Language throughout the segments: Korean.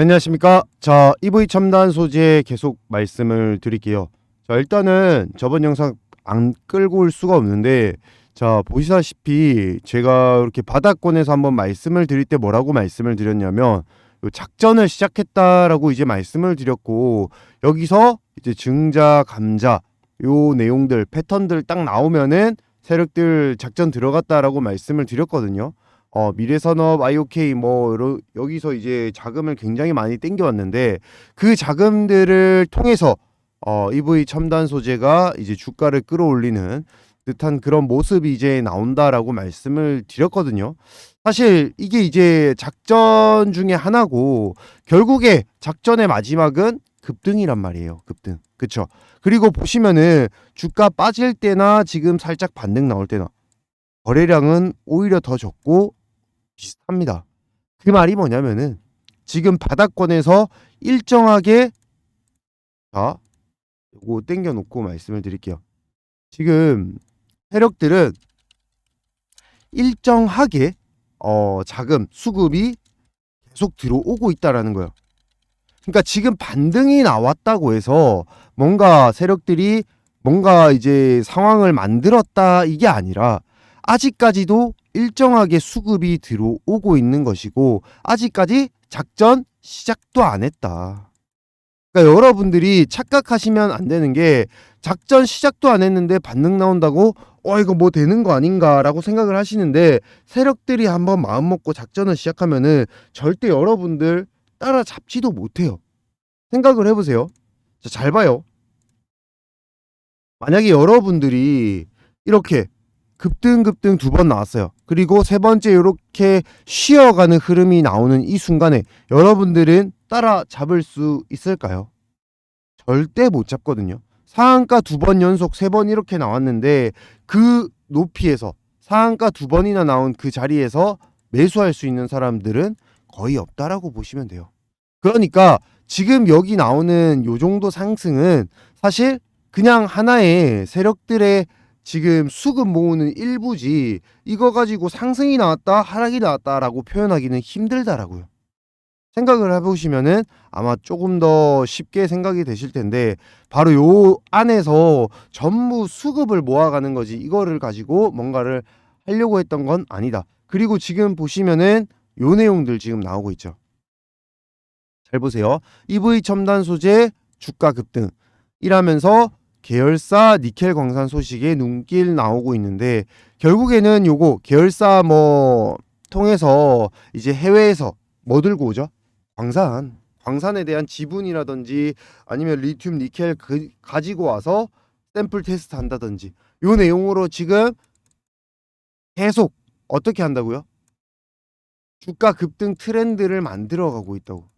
안녕하십니까. 자, EV 첨단 소재 계속 말씀을 드릴게요. 자, 일단은 저번 영상 안 끌고 올 수가 없는데, 자, 보시다시피 제가 이렇게 바닥권에서 한번 말씀을 드릴 때 뭐라고 말씀을 드렸냐면, 요 작전을 시작했다라고 이제 말씀을 드렸고, 여기서 이제 증자, 감자, 요 내용들, 패턴들 딱 나오면은 세력들 작전 들어갔다라고 말씀을 드렸거든요. 어, 미래산업, IOK 뭐 여러, 여기서 이제 자금을 굉장히 많이 땡겨왔는데 그 자금들을 통해서 어, EV 첨단 소재가 이제 주가를 끌어올리는 듯한 그런 모습이 이제 나온다라고 말씀을 드렸거든요. 사실 이게 이제 작전 중에 하나고 결국에 작전의 마지막은 급등이란 말이에요. 급등. 그쵸? 그리고 보시면은 주가 빠질 때나 지금 살짝 반등 나올 때나 거래량은 오히려 더 적고 비슷합니다. 그 말이 뭐냐면은 지금 바닥권에서 일정하게 자, 요거 땡겨 놓고 말씀을 드릴게요. 지금 세력들은 일정하게 어, 자금 수급이 계속 들어오고 있다라는 거예요. 그러니까 지금 반등이 나왔다고 해서 뭔가 세력들이 뭔가 이제 상황을 만들었다 이게 아니라 아직까지도 일정하게 수급이 들어오고 있는 것이고 아직까지 작전 시작도 안 했다. 그러니까 여러분들이 착각하시면 안 되는 게 작전 시작도 안 했는데 반등 나온다고 어 이거 뭐 되는 거 아닌가라고 생각을 하시는데 세력들이 한번 마음 먹고 작전을 시작하면은 절대 여러분들 따라 잡지도 못해요. 생각을 해보세요. 자, 잘 봐요. 만약에 여러분들이 이렇게 급등 급등 두 번 나왔어요. 그리고 세 번째 이렇게 쉬어가는 흐름이 나오는 이 순간에 여러분들은 따라 잡을 수 있을까요? 절대 못 잡거든요. 상한가 두 번 연속 세 번 이렇게 나왔는데 그 높이에서 상한가 두 번이나 나온 그 자리에서 매수할 수 있는 사람들은 거의 없다라고 보시면 돼요. 그러니까 지금 여기 나오는 요 정도 상승은 사실 그냥 하나의 세력들의 지금 수급 모으는 일부지 이거 가지고 상승이 나왔다 하락이 나왔다라고 표현하기는 힘들다라고요. 생각을 해보시면은 아마 조금 더 쉽게 생각이 되실 텐데 바로 요 안에서 전부 수급을 모아가는 거지 이거를 가지고 뭔가를 하려고 했던 건 아니다. 그리고 지금 보시면은 요 내용들 지금 나오고 있죠. 잘 보세요. EV 첨단 소재 주가 급등 이라면서 계열사 니켈 광산 소식에 눈길 나오고 있는데 결국에는 요거 계열사 뭐 통해서 이제 해외에서 뭐 들고 오죠? 광산. 광산에 대한 지분이라든지 아니면 리튬 니켈 그, 가지고 와서 샘플 테스트 한다든지 요 내용으로 지금 계속 어떻게 한다고요? 주가 급등 트렌드를 만들어 가고 있다고.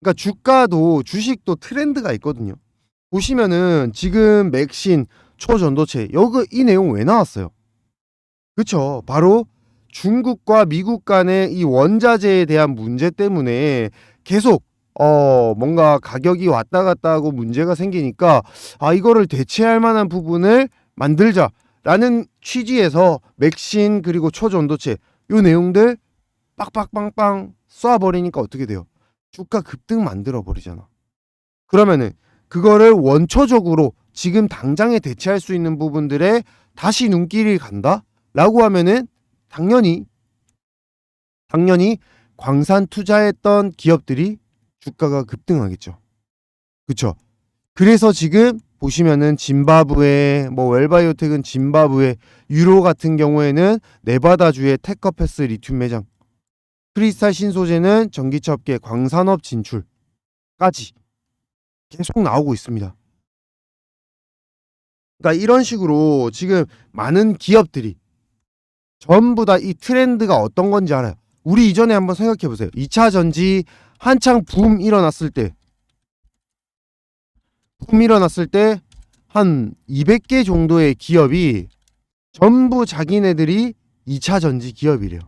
그러니까 주가도 주식도 트렌드가 있거든요. 보시면은 지금 맥신 초전도체 여기 이 내용 왜 나왔어요? 그쵸 바로 중국과 미국 간의 이 원자재에 대한 문제 때문에 계속 어 뭔가 가격이 왔다 갔다 하고 문제가 생기니까 아 이거를 대체할 만한 부분을 만들자라는 취지에서 맥신 그리고 초전도체 요 내용들 빡빡빵빵 쏴버리니까 어떻게 돼요? 주가 급등 만들어 버리잖아. 그러면은 그거를 원초적으로 지금 당장에 대체할 수 있는 부분들에 다시 눈길이 간다 라고 하면은 당연히 당연히 광산 투자했던 기업들이 주가가 급등하겠죠. 그렇죠? 그래서 지금 보시면은 짐바브웨 뭐 웰바이오텍은 짐바브웨 유로 같은 경우에는 네바다주의 테커패스 리튬 매장 크리스탈 신소재는 전기차 업계 광산업 진출까지 계속 나오고 있습니다. 그러니까 이런 식으로 지금 많은 기업들이 전부 다 이 트렌드가 어떤 건지 알아요. 우리 이전에 한번 생각해 보세요. 2차 전지 한창 붐 일어났을 때, 붐 일어났을 때 한 200개 정도의 기업이 전부 자기네들이 2차 전지 기업이래요.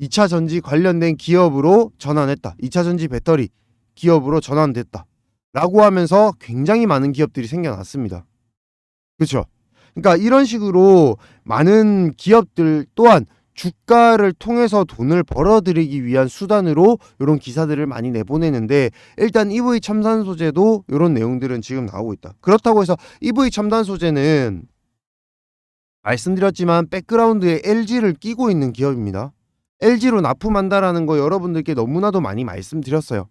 2차 전지 관련된 기업으로 전환했다. 2차 전지 배터리 기업으로 전환됐다. 라고 하면서 굉장히 많은 기업들이 생겨났습니다. 그렇죠? 그러니까 이런 식으로 많은 기업들 또한 주가를 통해서 돈을 벌어들이기 위한 수단으로 이런 기사들을 많이 내보내는데 일단 EV 첨단 소재도 이런 내용들은 지금 나오고 있다. 그렇다고 해서 EV 첨단 소재는 말씀드렸지만 백그라운드에 LG를 끼고 있는 기업입니다. LG로 납품한다라는 거 여러분들께 너무나도 많이 말씀드렸어요.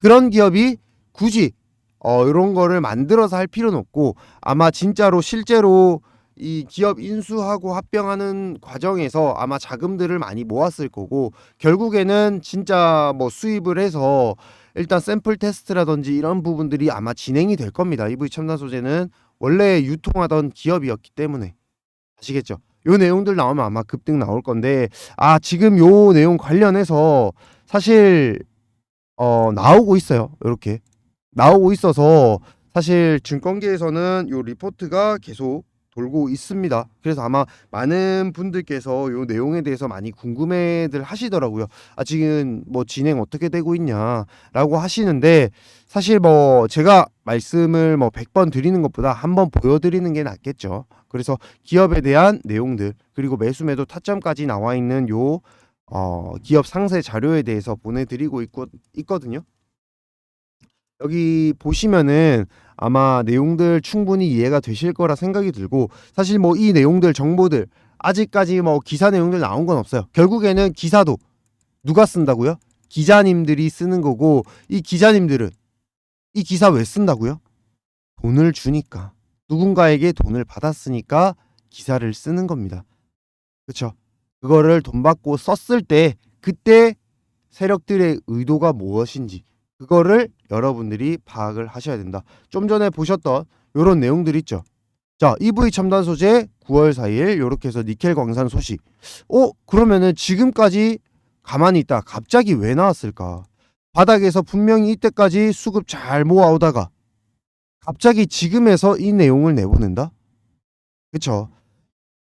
그런 기업이 굳이 어, 이런 거를 만들어서 할 필요는 없고 아마 진짜로 실제로 이 기업 인수하고 합병하는 과정에서 아마 자금들을 많이 모았을 거고 결국에는 진짜 뭐 수입을 해서 일단 샘플 테스트라든지 이런 부분들이 아마 진행이 될 겁니다. EV 첨단 소재는 원래 유통하던 기업이었기 때문에 아시겠죠? 요 내용들 나오면 아마 급등 나올 건데 아 지금 요 내용 관련해서 사실 어 나오고 있어요. 이렇게 나오고 있어서 사실 증권계에서는 요 리포트가 계속 돌고 있습니다. 그래서 아마 많은 분들께서 요 내용에 대해서 많이 궁금해들 하시더라고요. 아 지금 뭐 진행 어떻게 되고 있냐라고 하시는데 사실 뭐 제가 말씀을 뭐 100번 드리는 것보다 한번 보여드리는 게 낫겠죠. 그래서 기업에 대한 내용들 그리고 매수 매도 타점까지 나와 있는 요 어, 기업 상세 자료에 대해서 보내드리고 있고, 있거든요. 여기 보시면은 아마 내용들 충분히 이해가 되실 거라 생각이 들고 사실 뭐 이 내용들 정보들 아직까지 뭐 기사 내용들 나온 건 없어요. 결국에는 기사도 누가 쓴다고요? 기자님들이 쓰는 거고 이 기자님들은 이 기사 왜 쓴다고요? 돈을 주니까 누군가에게 돈을 받았으니까 기사를 쓰는 겁니다. 그렇죠? 그거를 돈 받고 썼을 때 그때 세력들의 의도가 무엇인지 그거를 여러분들이 파악을 하셔야 된다. 좀 전에 보셨던 요런 내용들 있죠. 자, EV 첨단 소재 9월 4일 요렇게 해서 니켈 광산 소식. 어, 그러면은 지금까지 가만히 있다. 갑자기 왜 나왔을까? 바닥에서 분명히 이때까지 수급 잘 모아오다가 갑자기 지금에서 이 내용을 내보낸다? 그쵸?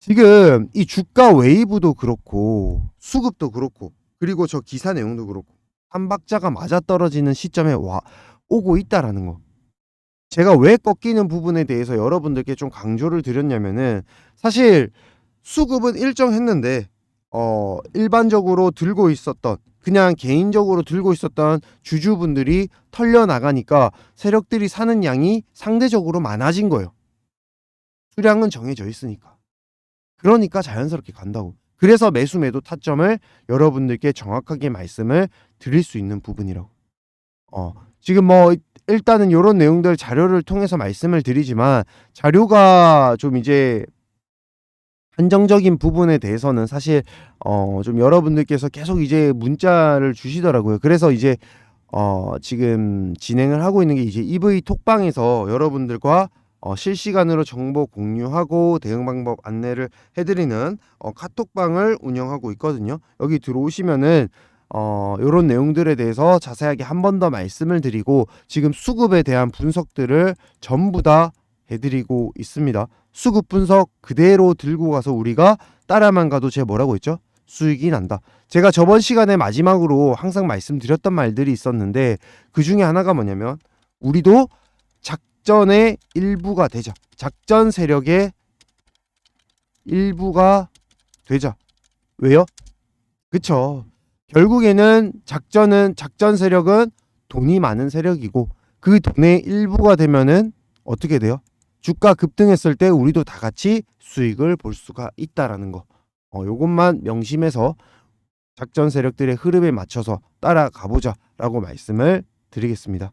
지금 이 주가 웨이브도 그렇고 수급도 그렇고 그리고 저 기사 내용도 그렇고 한 박자가 맞아 떨어지는 시점에 와 오고 있다라는 거. 제가 왜 꺾이는 부분에 대해서 여러분들께 좀 강조를 드렸냐면은 사실 수급은 일정했는데 어 일반적으로 들고 있었던 그냥 개인적으로 들고 있었던 주주분들이 털려 나가니까 세력들이 사는 양이 상대적으로 많아진 거예요. 수량은 정해져 있으니까. 그러니까 자연스럽게 간다고. 그래서 매수 매도 타점을 여러분들께 정확하게 말씀을 드릴 수 있는 부분이라고. 어, 지금 뭐 일단은 이런 내용들 자료를 통해서 말씀을 드리지만 자료가 좀 이제 한정적인 부분에 대해서는 사실 어 좀 여러분들께서 계속 이제 문자를 주시더라고요. 그래서 이제 어 지금 진행을 하고 있는 게 이제 EV 톡방에서 여러분들과 어 실시간으로 정보 공유하고 대응 방법 안내를 해드리는 어 카톡방을 운영하고 있거든요. 여기 들어오시면은 어 요런 내용들에 대해서 자세하게 한 번 더 말씀을 드리고 지금 수급에 대한 분석들을 전부 다 해드리고 있습니다. 수급 분석 그대로 들고 가서 우리가 따라만 가도 제 뭐라고 했죠? 수익이 난다. 제가 저번 시간에 마지막으로 항상 말씀드렸던 말들이 있었는데 그 중에 하나가 뭐냐면 우리도 작 전의 일부가 되자. 작전 세력의 일부가 되자. 왜요? 그쵸. 결국에는 작전은 작전 세력은 돈이 많은 세력이고 그 돈의 일부가 되면은 어떻게 돼요? 주가 급등했을 때 우리도 다 같이 수익을 볼 수가 있다라는 거. 어, 요것만 명심해서 작전 세력들의 흐름에 맞춰서 따라가 보자라고 말씀을 드리겠습니다.